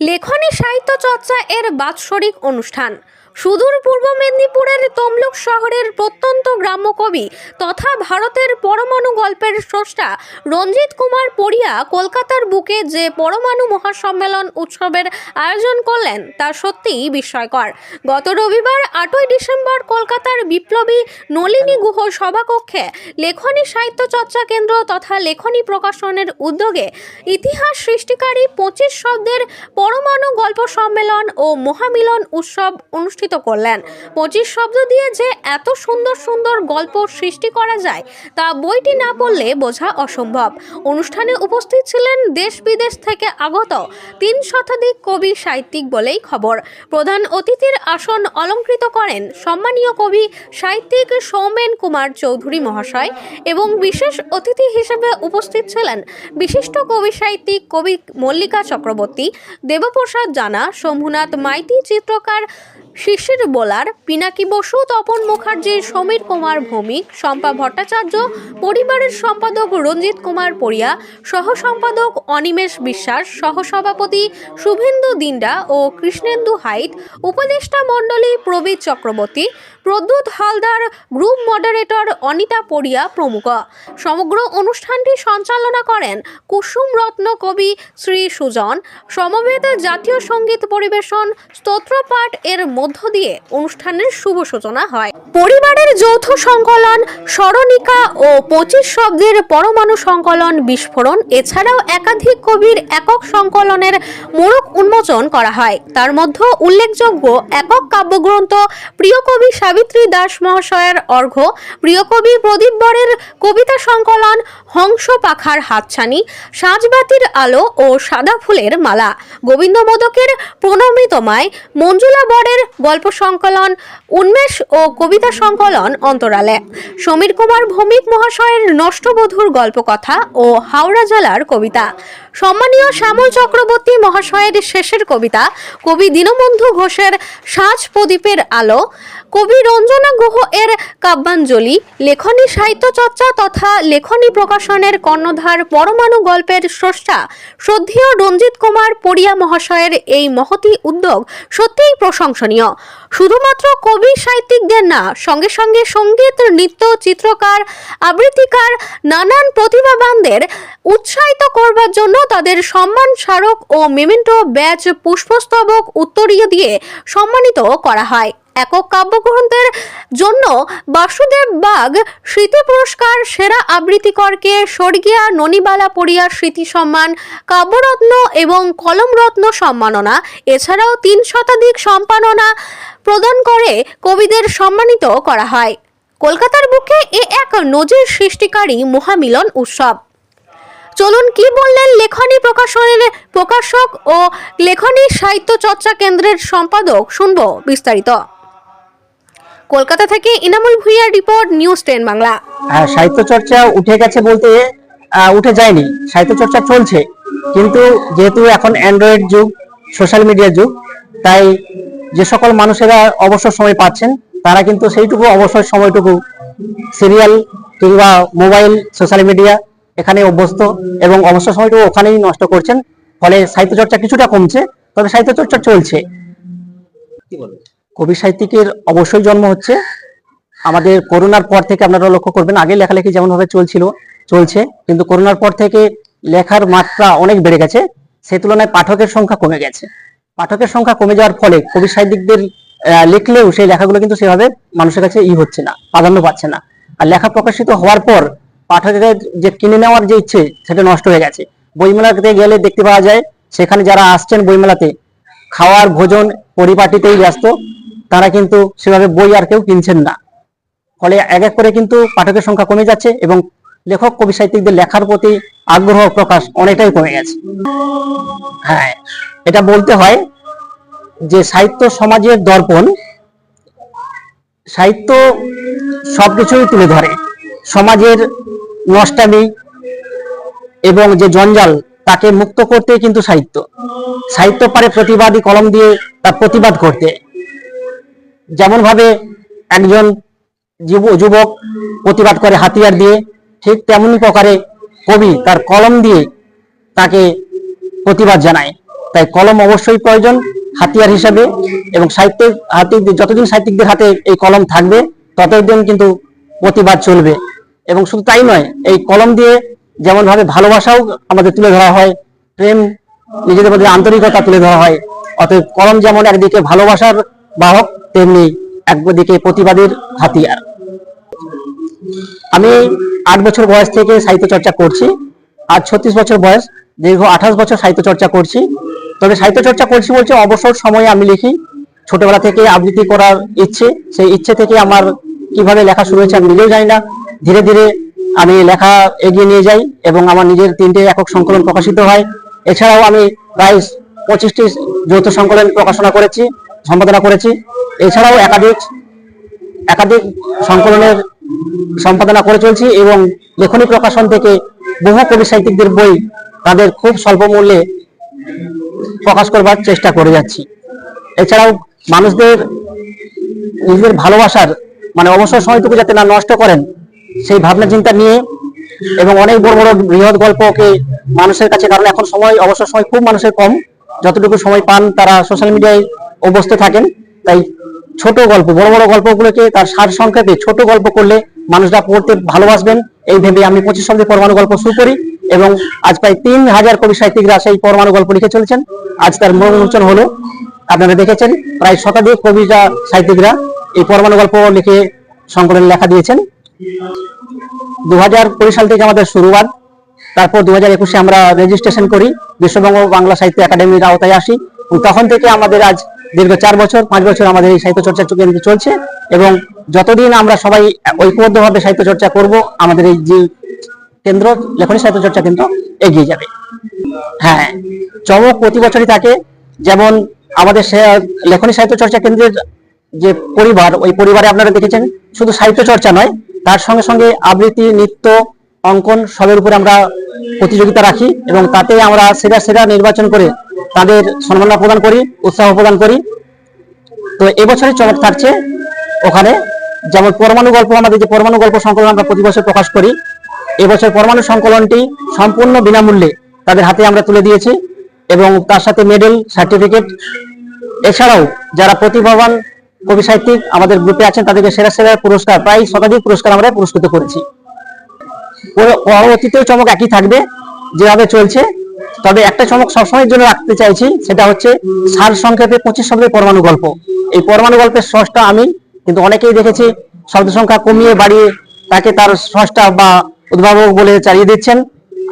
লেখনী সাহিত্য চর্চা এর বাৎসরিক অনুষ্ঠান। সুদূর পূর্ব মেদিনীপুরের তমলুক শহরের প্রত্যন্ত গ্রাম্য কবি তথা ভারতের পরমাণু গল্পের স্রষ্টা রঞ্জিত কুমার পড়িয়া কলকাতার বুকে যে পরমাণু মহাসম্মেলন উৎসবের আয়োজন করলেন, তা সত্যিই বিস্ময়কর। গত রবিবার আটই ডিসেম্বর কলকাতার বিপ্লবী নলিনী গুহ সভাকক্ষে লেখনী সাহিত্য চর্চা কেন্দ্র তথা লেখনী প্রকাশনের উদ্যোগে ইতিহাস সৃষ্টিকারী পঁচিশ শব্দের পরমাণু গল্প সম্মেলন ও মহামিলন উৎসব অনুষ্ঠিত করলেন। পঁচিশ শব্দ দিয়ে যে এত সুন্দর সুন্দর গল্প সৃষ্টি করা যায়, তা বইটি না পড়লে বোঝা অসম্ভব। অনুষ্ঠানে উপস্থিত ছিলেন দেশ বিদেশ থেকে আগত তিন শতাধিক কবি সাহিত্যিক বলেই খবর। প্রধান অতিথির আসন অলঙ্কৃত করেন সম্মানীয় কবি সাহিত্যিক সৌমেন কুমার চৌধুরী মহাশয় এবং বিশেষ অতিথি হিসেবে উপস্থিত ছিলেন বিশিষ্ট কবি সাহিত্যিক কবি মল্লিকা চক্রবর্তী, দেবপ্রসাদ জানা, শম্ভুনাথ মাইতি, চিত্রকার শিশির বোলার পিনাকি বসু, তপন মুখার্জি, সমীর কুমার ভৌমিক, শম্পা ভট্টাচার্য, পরিবারের সম্পাদক রঞ্জিত কুমার পড়িয়া সহ সম্পাদক অনিমেষ বিশ্বাস, সহসভাপতি শুভেন্দু দিন্ডা ও কৃষ্ণেন্দু হাইত, উপদেষ্টা মণ্ডলী প্রবীর চক্রবর্তী, প্রদ্যুৎ হালদার, গ্রুপ মডারেটর অনিতা পড়িয়া প্রমুখ। সমগ্র অনুষ্ঠানটি সঞ্চালনা করেন কুসুম রত্ন কবি শ্রী সুজন। সমবেত জাতীয় সংগীত পরিবেশন, স্তোত্রপাঠ এর দিয়ে অনুষ্ঠানের শুভ সূচনা হয়। পরিবারের যৌথ সংকলন স্মরণিকা ও পঁচিশ শব্দের পরমাণু সংকলন বিস্ফোরণ, এছাড়াও একাধিক কবির একক সংকলনের মোড়ক উন্মোচন করা হয়। তার মধ্যে উল্লেখযোগ্য একক কাব্যগ্রন্থ প্রিয় কবি সাবিত্রী দাস মহাশয়ের অর্ঘ্য প্রিয় কবি প্রদীপ বরের কবিতা সংকলন হংস পাখার হাতছানি, সাজবাতির আলো ও সাদা ফুলের মালা গোবিন্দ মোদকের প্রণমিতমায়, মঞ্জুলা বরের গল্প সংকলন, উন্মেষ ও কবিতা সংকলন অন্তরালে। সমীর কুমার ভৌমিক মহাশয়ের নষ্টবধূর গল্পকথা ও হাওড়া জেলার কবিতা। সম্মানীয় শ্যামল চক্রবর্তী মহাশয়ের শেষের কবিতা, কবি দীনবন্ধু ঘোষের সাজ প্রদীপের আলো। কবি রঞ্জনা গুহ এর কাব্যাঞ্জলি, লেখনী সাহিত্য চর্চা তথা লেখনী প্রকাশনের কর্ণধার পরমাণু গল্পের স্রষ্টা শ্রদ্ধেয় রঞ্জিত কুমার পড়িয়া মহাশয়ের এই মহতি উদ্যোগ সত্যিই প্রশংসনীয়। শুধুমাত্র কবি সাহিত্যিকদের না, সঙ্গে সঙ্গে সংগীত, নৃত্য, চিত্রকার, আবৃত্তিকার, নানান প্রতিভাবানদের উৎসাহিত করবার জন্য তাদের সম্মান স্মারক ও মেমেন্টো ব্যাচ পুষ্পস্তবক উত্তরীয় দিয়ে সম্মানিত করা হয়। একক কাব্যগ্রন্থের জন্য বাসুদেব বাগ স্মৃতি পুরস্কার, সেরা আবৃত্তিকরকে স্বর্গীয়া ননিবালা পড়িয়া স্মৃতি সম্মান, কাব্যরত্ন এবং কলমরত্ন সম্মাননা, এছাড়াও তিন শতাধিক সম্মাননা প্রদান করে কবিদের সম্মানিত করা হয়। কলকাতার বুকে এ এক নজির সৃষ্টিকারী মহামিলন উৎসব। চলুন কি বললেন লেখনী প্রকাশনের প্রকাশক ও লেখনী সাহিত্য চর্চা কেন্দ্রের সম্পাদক শুনব বিস্তারিত। কলকাতা থেকে ইনামুল ভুইয়ার রিপোর্ট নিউজ টেন বাংলা। হ্যাঁ সাহিত্য চর্চা উঠে গেছে বলতে উঠে যায়নি। সাহিত্য চর্চা চলছে কিন্তু যেহেতু এখন অ্যান্ড্রয়েড যুগ সোশ্যাল মিডিয়ার যুগ তাই যে সকল মানুষেরা অবসর সময় পাচ্ছেন তারা কিন্তু সেইটুকু অবসর সময়টুকু সিরিয়াল কিংবা মোবাইল সোশ্যাল মিডিয়া এখানে অভ্যস্ত এবং অবসর সময়টুকু ওখানেই নষ্ট করছেন। ফলে সাহিত্য চর্চা কিছুটা কমছে তবে সাহিত্য চর্চা চলছে কবি সাহিত্যিকের অবশ্যই জন্ম হচ্ছে। আমাদের করোনার পর থেকে আপনারা লক্ষ্য করবেন, আগে লেখালেখি যেমন ভাবে চলছিল, চলছে, কিন্তু করোনার পর থেকে লেখার মাত্রা অনেক বেড়ে গেছে। সে তুলনায় পাঠকের সংখ্যা কমে গেছে। পাঠকের সংখ্যা কমে যাওয়ার ফলে কবি সাহিত্যিকদের লিখলেও সেই লেখাগুলো কিন্তু সেভাবে মানুষের কাছে ই হচ্ছে না, প্রাধান্য পাচ্ছে না। আর লেখা প্রকাশিত হওয়ার পর পাঠকের যে কিনে নেওয়ার যে ইচ্ছে, সেটা নষ্ট হয়ে গেছে। বইমেলাতে গেলে দেখতে পাওয়া যায়, সেখানে যারা আসছেন বইমেলাতে, খাওয়ার ভোজন পরিপাটিতেই ব্যস্ত। তারা কিন্তু সেভাবে বই আর কেউ কিনছেন না। ফলে এক এক করে কিন্তু পাঠকের সংখ্যা কমে যাচ্ছে এবং লেখক, কবি, সাহিত্যিকদের লেখার প্রতি আগ্রহ প্রকাশ অনেকটাই কমে গেছে। হ্যাঁ এটা বলতে হয় যে সাহিত্য সমাজের দর্পণ সাহিত্য সবকিছুই তুলে ধরে। সমাজের নষ্টামি এবং যে জঞ্জাল, তাকে মুক্ত করতে কিন্তু সাহিত্য। সাহিত্য পারে প্রতিবাদী কলম দিয়ে তার প্রতিবাদ করতে। যেমন ভাবে একজন যুব- যুবক প্রতিবাদ করে হাতিয়ার দিয়ে, ঠিক তেমনি প্রকারে কবি তার কলম দিয়ে তাকে প্রতিবাদ জানায়। তাই কলম অবশ্যই প্রয়োজন হাতিয়ার হিসাবে এবং সাহিত্যের হাতে যতদিন সাহিত্যিকদের হাতে এই কলম থাকবে, ততদিন কিন্তু প্রতিবাদ চলবে। এবং শুধু তাই নয়, এই কলম দিয়ে যেমন ভাবে ভালোবাসাও আমাদের তুলে ধরা হয়, প্রেম নিজেদের মধ্যে আন্তরিকতা তুলে ধরা হয়, অতএব কলম যেমন একদিকে ভালোবাসার বাহক তেমনি একদিকে প্রতিবাদের হাতিয়ার। আমি আট বছর বয়স থেকে সাহিত্য চর্চা করছি, আর ছত্রিশ বছর বয়স, দীর্ঘ আঠাশ বছর সাহিত্য চর্চা করছি। তবে সাহিত্য চর্চা করছি বলছে অবসর সময়ে আমি লিখি, ছোটবেলা থেকে আবৃত্তি করার ইচ্ছে, সেই ইচ্ছে থেকে আমার কীভাবে লেখা শুরু হয়েছে আমি নিজেও জানি না। ধীরে ধীরে আমি লেখা এগিয়ে নিয়ে যাই এবং আমার নিজের তিনটে একক সংকলন প্রকাশিত হয়। এছাড়াও আমি প্রায় পঁচিশটি যৌথ সংকলন প্রকাশনা করেছি। সম্পাদনা করেছি। এছাড়াও একাধিক একাধিক সংকলনের সম্পাদনা করে চলছি এবং লেখনী প্রকাশন থেকে বহু কবি সাহিত্যিকদের বই তাদের খুব স্বল্প মূল্যে প্রকাশ করবার চেষ্টা করে যাচ্ছি। এছাড়াও মানুষদের নিজেদের ভালোবাসার মানে অবসর সময়টুকু যাতে না নষ্ট করেন, সেই ভাবনা চিন্তা নিয়ে এবং অনেক বড় বড় বৃহৎ গল্পকে মানুষের কাছে, কারণ এখন সময়, অবসর সময় খুব মানুষের কম। যতটুকু সময় পান তারা সোশ্যাল মিডিয়ায় অভ্যস্ত থাকেন। তাই ছোট গল্প, বড় বড় গল্পগুলোকে তার সার সংক্ষেপে ছোট গল্প করলে মানুষরা পড়তে ভালোবাসবেন। এই ভেবে আমি পঁচিশ শব্দে পরমাণু গল্প শুরু করি এবং আজ প্রায় তিন হাজার কবি সাহিত্যিকরা সেই পরমাণু গল্প লিখে চলেছেন। আজ তার মনোমোচন হলো, আপনারা দেখেছেন, প্রায় শতাধিক কবিরা, সাহিত্যিকরা এই পরমাণু গল্প লিখে সংকলন লেখা দিয়েছেন। দু হাজার কুড়ি সাল থেকে আমাদের শুরুয়াত, তারপর দু হাজার একুশে আমরা রেজিস্ট্রেশন করি। বিশ্ববঙ্গ বাংলা সাহিত্য একাডেমির আওতায় আসি। তখন থেকে আমাদের আজ দীর্ঘ চার বছর, পাঁচ বছর আমাদের এই সাহিত্য চর্চা কেন্দ্র চলছে এবং যতদিন আমরা সবাই ঐক্যবদ্ধভাবে সাহিত্য চর্চা করব, আমাদের এই যে কেন্দ্র, লেখনী সাহিত্য চর্চা কেন্দ্র এগিয়ে যাবে। হ্যাঁ চমক প্রতি বছরই থাকে। যেমন আমাদের সে- লেখনী সাহিত্য চর্চা কেন্দ্রের যে পরিবার, ওই পরিবারে আপনারা দেখেছেন, শুধু সাহিত্য চর্চা নয়, তার সঙ্গে সঙ্গে আবৃত্তি, নৃত্য অঙ্কন সবের উপরে আমরা প্রতিযোগিতা রাখি এবং তাতে আমরা সেরা সেরা নির্বাচন করে তাদের সম্মাননা প্রদান করি, উৎসাহ প্রদান করি। তো এবছরের চমক থাকছে ওখানে। যেমন পরমাণু গল্প, আমাদের যে পরমাণু গল্প সংকলন আমরা প্রতি বছর প্রকাশ করি, এবছর পরমাণু সংকলনটি সম্পূর্ণ বিনামূল্যে তাদের হাতে আমরা তুলে দিয়েছি এবং তার সাথে মেডেল, সার্টিফিকেট, এছাড়াও যারা প্রতিভাবান কবি সাহিত্যিক আমাদের গ্রুপে আছেন, তাদেরকে সেরা সেরা পুরস্কার, প্রায় শতাধিক পুরস্কার আমরা পুরস্কৃত করেছি। পরবর্তীতেও চমক একই থাকবে, যেভাবে চলছে। তবে একটা চমক সবসময়ের জন্য রাখতে চাইছি, সেটা হচ্ছে সার সংক্ষেপে পঁচিশ শব্দের পরমাণু গল্প। এই পরমাণু গল্পের স্রষ্টা আমি, কিন্তু অনেকেই দেখেছি শব্দ সংখ্যা কমিয়ে বাড়িয়ে তাকে তার স্রষ্টা বা উদ্ভাবক বলে চালিয়ে দিচ্ছেন।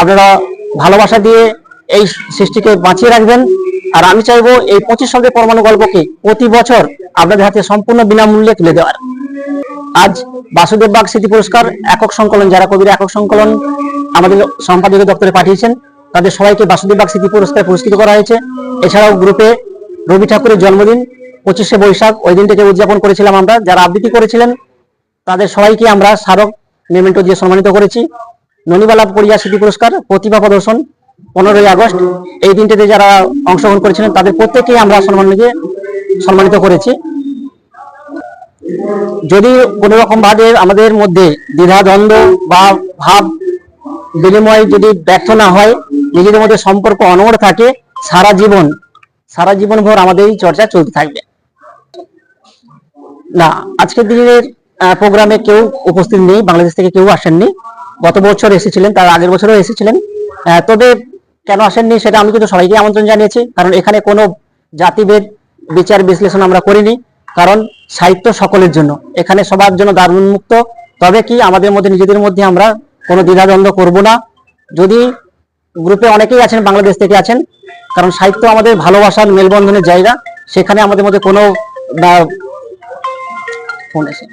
আপনারা ভালোবাসা দিয়ে এই সৃষ্টিকে বাঁচিয়ে রাখবেন। আর আমি চাইব এই পঁচিশ শব্দের পরমাণু গল্পকে প্রতি বছর আপনাদের হাতে সম্পূর্ণ বিনামূল্যে তুলে দেওয়ার। আজ বাসুদেব বাগ স্মৃতি পুরস্কার, একক সংকলন, যারা কবির একক সংকলন আমাদের সম্পাদকীয় দপ্তরে পাঠিয়েছেন, তাদের সবাইকে বাসুদেব বাগ স্মৃতি পুরস্কার পুরস্কৃত করা হয়েছে। এছাড়াও গ্রুপে রবি ঠাকুরের জন্মদিন, পঁচিশে বৈশাখ, ওই দিনটাকে উদযাপন করেছিলাম আমরা। যারা আবৃত্তি করেছিলেন, তাদের সবাইকে আমরা স্মারক মেমেন্টো দিয়ে সম্মানিত করেছি। ননিবালা পরিয়া স্মৃতি পুরস্কার প্রতিভা প্রদর্শন, পনেরোই আগস্ট। এই দিনটিতে যারা অংশগ্রহণ করেছিলেন, তাদের প্রত্যেকেই আমরা সম্মান দিয়ে সম্মানিত করেছি। যদি কোনো রকম ভাবে আমাদের মধ্যে দ্বিধা দ্বন্দ্ব বা ভাব বিনিময় যদি ব্যর্থ না হয়, নিজেদের মধ্যে সম্পর্ক অনড় থাকে, সারা জীবন সারা জীবন ভর আমাদের এই চর্চা চলতে থাকবে। না, আজকের দিনের প্রোগ্রামে কেউ উপস্থিত নেই, বাংলাদেশ থেকে কেউ আসেননি। গত বছর এসেছিলেন, তার আগের বছরও এসেছিলেন। তবে কেন আসেননি সেটা আমি কিন্তু সবাইকে আমন্ত্রণ জানিয়েছি, কারণ এখানে কোনো জাতিভেদ, বিচার, বিশ্লেষণ আমরা করিনি। কারণ সাহিত্য সকলের জন্য। এখানে সবার জন্য দ্বার উন্মুক্ত তবে কি আমাদের মধ্যে, নিজেদের মধ্যে আমরা কোনো দ্বিধাদ্বন্দ্ব করব না। যদি গ্রুপে অনেকেই আছেন, বাংলাদেশ থেকে আছেন, কারণ সাহিত্য আমাদের ভালোবাসার মেলবন্ধনের জায়গা। সেখানে আমাদের মধ্যে কোনো ফোন এসে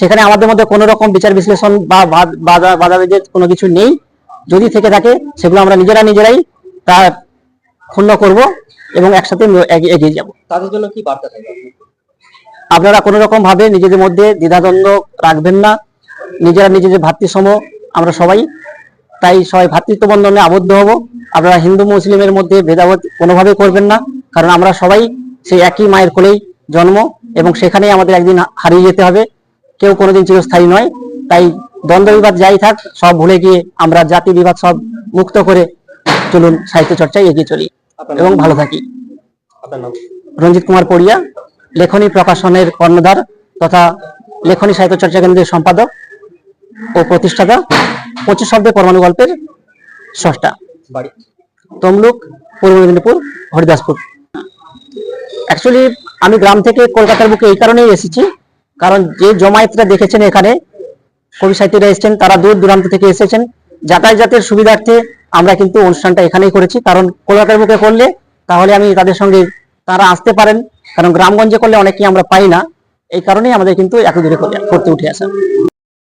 সেখানে আমাদের মধ্যে কোনো রকম বিচার বিশ্লেষণ বা বাধা বাধাবিধের কোনো কিছু নেই। যদি থেকে থাকে, সেগুলো আমরা নিজেরা নিজেরাই তা ক্ষুণ্ণ করব এবং একসাথে এগিয়ে এগিয়ে যাব। তাদের জন্য কি বার্তা থাকবে? আপনারা কোনো রকম ভাবে নিজেদের মধ্যে দ্বিধাদ্বন্দ্ব রাখবেন না। নিজেরা নিজেদের ভাতৃসম আমরা সবাই। তাই সবাই ভাতৃত্ব বন্ধনে আবদ্ধ হব। আপনারা হিন্দু মুসলিমের মধ্যে ভেদাভেদ কোনোভাবে করবেন না। কারণ আমরা সবাই সেই একই মায়ের কোলেই জন্ম এবং সেখানেই আমাদের একদিন হারিয়ে যেতে হবে। কেউ কোনোদিন চিরস্থায়ী নয়। তাই দ্বন্দ্ব বিবাদ যাই থাক সব ভুলে গিয়ে আমরা জাতি বিবাদ সব মুক্ত করে চলুন সাহিত্য চর্চায় এগিয়ে চলি। এবং ভালো থাকি। রঞ্জিত কুমার পড়িয়া লেখনী প্রকাশনের কর্ণধার তথা লেখনী সাহিত্য চর্চা কেন্দ্রের সম্পাদক ও প্রতিষ্ঠাতা পঁচিশ শব্দে পরমাণু গল্পের বাড়ি? তমলুক পূর্ব মেদিনীপুর হরিদাসপুর। অ্যাকচুয়ালি আমি গ্রাম থেকে কলকাতার বুকে এই কারণেই এসেছি কারণ যে জমায়েতরা দেখেছেন এখানে কবি সাহিত্যরা এসেছেন তারা দূর দূরান্ত থেকে এসেছেন। যাতায়াতের সুবিধার্থে আমরা কিন্তু অনুষ্ঠানটা এখানেই করেছি। কারণ কলকাতার বুকে করলে তাহলে আমি তাদের সঙ্গে তারা আসতে পারেন। কারণ গ্রামগঞ্জে করলে অনেকেই আমরা পাই না। এই কারণেই আমাদের কিন্তু এত দূরে করে- করতে উঠে আসা।